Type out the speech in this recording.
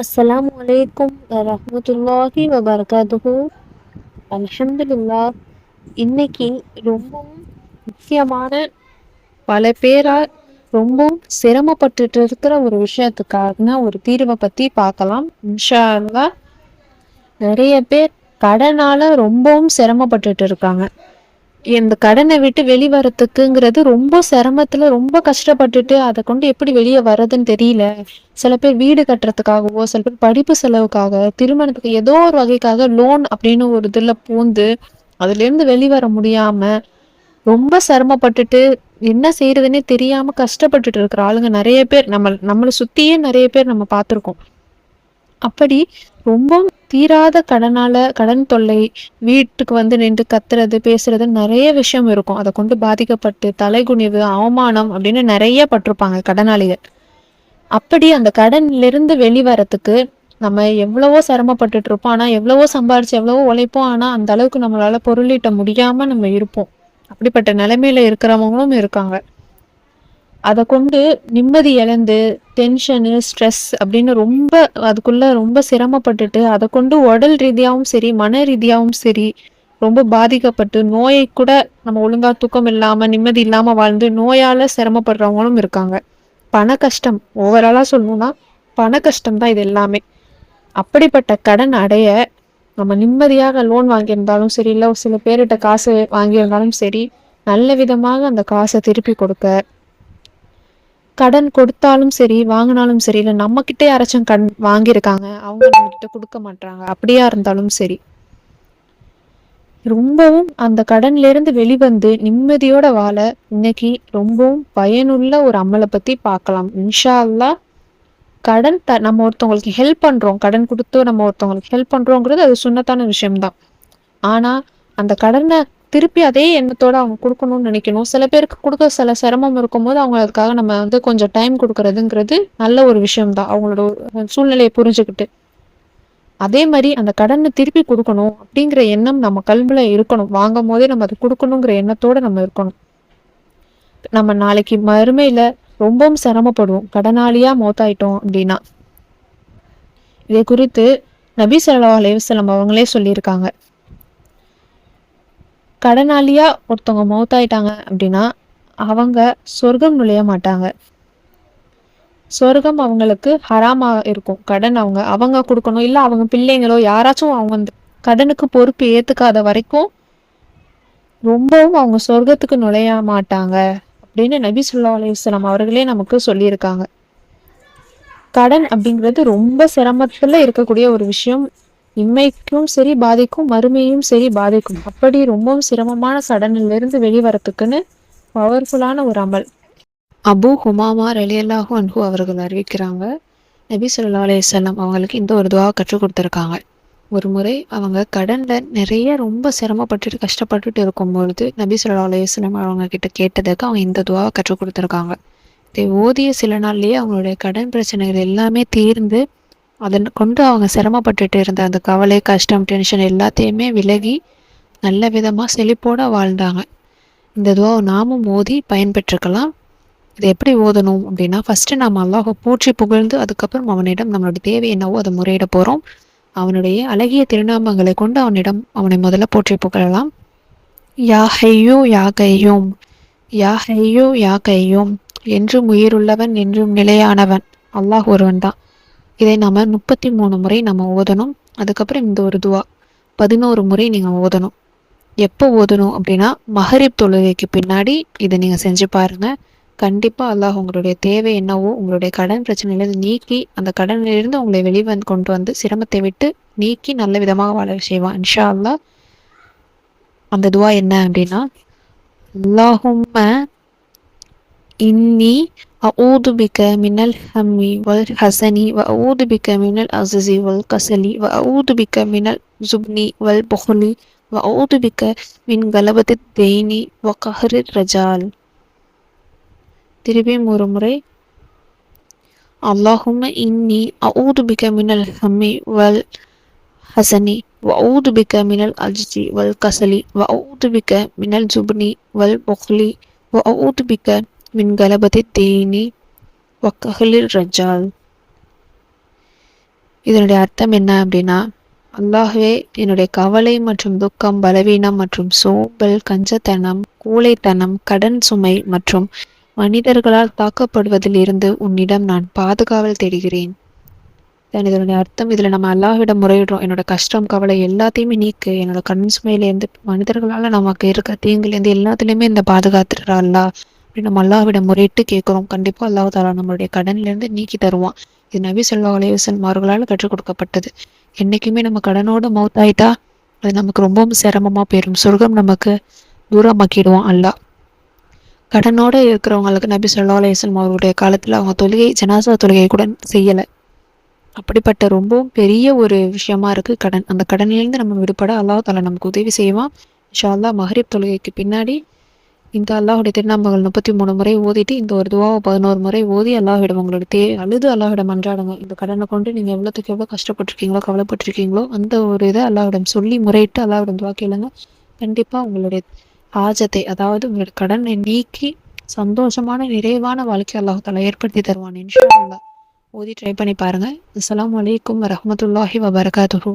அஸ்ஸலாமு அலைக்கும் வரஹ்மத்துல்லாஹி வபரகாத்துஹு அல்ஹம்துலில்லா இன்னைக்கு ரொம்பவும் முக்கியமான பல பேரா ரொம்பவும் சிரமப்பட்டுட்டு இருக்கிற ஒரு விஷயத்துக்காக ஒரு தீர்வை பத்தி பார்க்கலாம். இன்ஷா அல்லாஹ் நிறைய பேர் கடனால ரொம்பவும் சிரமப்பட்டுட்டு இருக்காங்க. இந்த கடனை விட்டு வெளிவரத்துக்குங்கிறது ரொம்ப சிரமத்துல ரொம்ப கஷ்டப்பட்டுட்டு அதை கொண்டு எப்படி வெளியே வர்றதுன்னு தெரியல. சில பேர் வீடு கட்டுறதுக்காகவோ சில பேர் படிப்பு செலவுக்காக திருமணத்துக்கு ஏதோ ஒரு வகைக்காக லோன் அப்படின்னு ஒரு இதுல பூந்து அதுல இருந்து வெளிவர முடியாம ரொம்ப சிரமப்பட்டுட்டு என்ன செய்யறதுன்னே தெரியாம கஷ்டப்பட்டுட்டு இருக்கிற ஆளுங்க நிறைய பேர். நம்ம நம்மளை சுத்தியே நிறைய பேர் நம்ம பார்த்துருக்கோம். அப்படி ரொம்ப தீராத கடனால கடன் தொல்லை வீட்டுக்கு வந்து நின்று கத்துறது பேசுறது நிறைய விஷயம் இருக்கும். அதை கொண்டு பாதிக்கப்பட்டு தலைகுனிவு அவமானம் அப்படின்னு நிறைய பட்டிருப்பாங்க கடனாளிகள். அப்படி அந்த கடன்ல இருந்து வெளிவரத்துக்கு நம்ம எவ்வளவோ சிரமப்பட்டுட்டு இருப்போம். ஆனா எவ்வளவோ சம்பாரிச்சு எவ்வளவோ உழைப்போம். ஆனா அந்த அளவுக்கு நம்மளால பொருளீட்ட முடியாம நம்ம இருப்போம். அப்படிப்பட்ட நிலைமையில இருக்கிறவங்களும் இருக்காங்க. அதை கொண்டு நிம்மதி இழந்து டென்ஷனு ஸ்ட்ரெஸ் அப்படின்னு ரொம்ப அதுக்குள்ள ரொம்ப சிரமப்பட்டுட்டு அதை கொண்டு உடல் ரீதியாகவும் சரி மன ரீதியாகவும் சரி ரொம்ப பாதிக்கப்பட்டு நோயை கூட நம்ம ஒழுங்கா தூக்கம் இல்லாம நிம்மதி இல்லாம வாழ்ந்து நோயால சிரமப்படுறவங்களும் இருக்காங்க. பண கஷ்டம் ஓவராலா சொல்லணும்னா பண கஷ்டம் தான் இது எல்லாமே. அப்படிப்பட்ட கடன் அடைய நம்ம நிம்மதியாக லோன் வாங்கியிருந்தாலும் சரி இல்லை சில பேர்கிட்ட காசு வாங்கியிருந்தாலும் சரி நல்ல விதமாக அந்த காசை திருப்பி கொடுக்க கடன் கொடுத்தாலும் சரி வாங்கினாலும் சரி இல்லை நம்ம கிட்டே யாராச்சும் கடன் வாங்கியிருக்காங்க அவங்க நம்ம கிட்ட கொடுக்க மாட்டாங்க அப்படியா இருந்தாலும் சரி. ரொம்பவும் அந்த கடன்ல இருந்து வெளிவந்து நிம்மதியோட வாழ இன்னைக்கு ரொம்பவும் பயனுள்ள ஒரு அமலை பத்தி பார்க்கலாம். இன்ஷா அல்லா கடன் த நம்ம ஒருத்தவங்களுக்கு ஹெல்ப் பண்றோம் கடன் கொடுத்து நம்ம ஒருத்தவங்களுக்கு ஹெல்ப் பண்றோங்கிறது அது சுண்ணத்தான விஷயம்தான். ஆனா அந்த கடனை திருப்பி அதே எண்ணத்தோட அவங்க கொடுக்கணும்னு நினைக்கணும். சில பேருக்கு கொடுக்க சில சிரமம் இருக்கும்போது அவங்க அதுக்காக நம்ம வந்து கொஞ்சம் டைம் கொடுக்கறதுங்கிறது நல்ல ஒரு விஷயம்தான். அவங்களோட சூழ்நிலையை புரிஞ்சுக்கிட்டு. அதே மாதிரி அந்த கடனை திருப்பி கொடுக்கணும் அப்படிங்கிற எண்ணம் நம்ம கல்வில இருக்கணும். வாங்கும் போதே நம்ம அதை கொடுக்கணுங்கிற எண்ணத்தோட நம்ம இருக்கணும். நம்ம நாளைக்கு மறுமையில ரொம்பவும் சிரமப்படுவோம். கடனாளியா மோத்தாயிட்டோம் அப்படின்னா. இதை குறித்து நபி சல்லா அலைவசலம் அவங்களே சொல்லியிருக்காங்க. கடனாளியா ஒருத்தவங்க மௌத்தாயிட்டாங்க அப்படின்னா அவங்க சொர்க்கம் நுழைய மாட்டாங்க. சொர்க்கம் அவங்களுக்கு ஹராமா இருக்கும். கடன் அவங்க அவங்க கொடுக்கணும். இல்லை அவங்க பிள்ளைங்களோ யாராச்சும் அவங்க அந்த கடனுக்கு பொறுப்பு ஏத்துக்காத வரைக்கும் ரொம்பவும் அவங்க சொர்க்கத்துக்கு நுழைய மாட்டாங்க அப்படின்னு நபி சொல்லா அலையுஸ்லாம் அவர்களே நமக்கு சொல்லியிருக்காங்க. கடன் அப்படிங்கிறது ரொம்ப சிரமத்துல இருக்கக்கூடிய ஒரு விஷயம். இம்மைக்கும் சரி பாதிக்கும் மறுமையும் சரி பாதிக்கும். அப்படி ரொம்பவும் சிரமமான சடனிலிருந்து வெளிவரத்துக்குன்னு பவர்ஃபுல்லான ஒரு அமல். அபு ஹுமாமா ரலியல்லாஹு அன்ஹு அவர்கள் அறிவிக்கிறாங்க. நபி சொல்லா அலையம் அவங்களுக்கு இந்த ஒரு துவா கற்றுக் கொடுத்துருக்காங்க. ஒரு முறை அவங்க கடன்ல நிறைய ரொம்ப சிரமப்பட்டுட்டு கஷ்டப்பட்டுட்டு இருக்கும் பொழுது நபி சொல்லா அலையம் அவங்க கிட்ட கேட்டதுக்கு அவங்க இந்த துவாவை கற்றுக் கொடுத்துருக்காங்க. இதை ஓதிய சில நாள்லயே அவங்களுடைய கடன் பிரச்சனைகள் எல்லாமே தீர்ந்து அதன் கொண்டு அவங்க சிரமப்பட்டுட்டு இருந்த அந்த கவலை கஷ்டம் டென்ஷன் எல்லாத்தையுமே விலகி நல்ல விதமாக செழிப்போட வாழ்ந்தாங்க. இந்த துவாவை நாமும் மோதி பயன்பெற்றுக்கலாம். இதை எப்படி ஓதணும் அப்படின்னா ஃபஸ்ட்டு நாம் அல்லாஹை பூச்சி புகழ்ந்து அதுக்கப்புறம் அவனிடம் நம்மளுடைய தேவை என்னவோ அதை முறையிட போகிறோம் அவனுடைய அழகிய திருநாமங்களை கொண்டு அவனிடம் அவனை முதல்ல போற்றி புகழலாம். யா ஹையோ யா கையோம். யா ஹையோ யா கையோம். என்றும் உயிருள்ளவன் என்றும் நிலையானவன். அல்லாஹ் ஒருவன் தான். இதை நம்ம முப்பத்தி மூணு முறை நம்ம ஓதணும். அதுக்கப்புறம் இந்த ஒரு துவா. பதினோரு முறை நீங்கள் ஓதணும். எப்போ ஓதணும் அப்படின்னா மஹரிப் தொழுகைக்கு பின்னாடி இதை நீங்கள் செஞ்சு பாருங்கள் கண்டிப்பாக அல்லாஹ் உங்களுடைய தேவை என்னவோ உங்களுடைய கடன் பிரச்சனையிலேருந்து நீக்கி அந்த கடனிலிருந்து உங்களை வெளிவந்து கொண்டு வந்து சிரமத்தை விட்டு நீக்கி நல்ல விதமாக வாழ செய்வான். இன்ஷா அல்லாஹ் அந்த துவா என்ன அப்படின்னா அல்லாஹும்ம இன்னி أعوذ بك من الهم والحزن وأعوذ بك من العجز والكسل وأعوذ بك من الزبن والبخل وأعوذ بك من غلبة الدين وقهر الرجال திருப்பியும் ஒரு முறை اللهم إني أعوذ بك من الهم والحزن وأعوذ بك من العجز والكسل وأعوذ بك من الجبن والبخل وأعوذ بك من غلبة الدين وكهل الرجال இதனுடைய அர்த்தம் என்ன அப்படின்னா அல்லாஹ்வே என்னுடைய கவலை மற்றும் துக்கம் பலவீனம் மற்றும் சோம்பல் கஞ்சத்தனம் கூளைத்தனம் கடன் சுமை மற்றும் மனிதர்களால் தாக்கப்படுவதில் இருந்து உன்னிடம் நான் பாதுகாவல் தேடுகிறேன் தென் இதனுடைய அர்த்தம் இதில் நம்ம அல்லாஹ்விடம் முறையிடுறோம் என்னோட கஷ்டம் கவலை எல்லாத்தையுமே நீக்கு என்னோட கடன் சுமையிலேருந்து மனிதர்களால் நமக்கு இருக்க தீங்குலேருந்து எல்லாத்துலேயுமே இந்த பாதுகாத்துடுறா அல்லாஹ் அப்படி நம்ம அல்லாவிடம் முறையிட்டு கேட்குறோம். கண்டிப்பாக அல்லாஹ் தாலா நம்மளுடைய கடன்லேருந்து நீக்கி தருவான். இது நபி சொல்லா அலைவசன் மார்களால் கற்றுக் கொடுக்கப்பட்டது. என்றைக்குமே நம்ம கடனோட மௌத்தாயிட்டா அது நமக்கு ரொம்பவும் சிரமமாக போயிடும் சொர்க்கம் நமக்கு தூரமாக்கிடுவான் அல்லாஹ். கடனோட இருக்கிறவங்களுக்கு நபி சொல்லா அலைவசன் அவருடைய காலத்தில் அவங்க தொழுகை ஜனாசா தொழுகை கூட செய்யலை. அப்படிப்பட்ட ரொம்பவும் பெரிய ஒரு விஷயமா இருக்குது கடன். அந்த கடனிலேருந்து நம்ம விடுபட அல்லாஹ் தாலா நமக்கு உதவி செய்வான். இன்ஷா அல்லாஹ் மஹரிப் தொழுகைக்கு பின்னாடி இந்த அல்லாஹுடைய திருநாமங்கள் முப்பத்தி மூணு முறை ஓதிட்டு இந்த ஒரு துவாவை பதினோரு முறை ஓதி அல்லாஹிடம் உங்களோட தே அழுது அல்லாஹிடம் மன்றாடுங்க இந்த கடனை கொண்டு நீங்கள் எவ்வளோத்துக்கு எவ்வளோ கஷ்டப்பட்டிருக்கீங்களோ கவலைப்பட்டிருக்கீங்களோ அந்த ஒரு இதை அல்லாஹிடம் சொல்லி முறையிட்டு அல்லாஹிடம் துவா கேளுங்க. கண்டிப்பாக உங்களுடைய ஆஜத்தை அதாவது உங்களோட கடனை நீக்கி சந்தோஷமான நிறைவான வாழ்க்கை அல்லாஹால ஏற்படுத்தி தருவான் இன்ஷா ஓதி ட்ரை பண்ணி பாருங்க. அஸ்லாம் வலைக்கம் வரமத்துல்லாஹி வபரகாத்துஹு.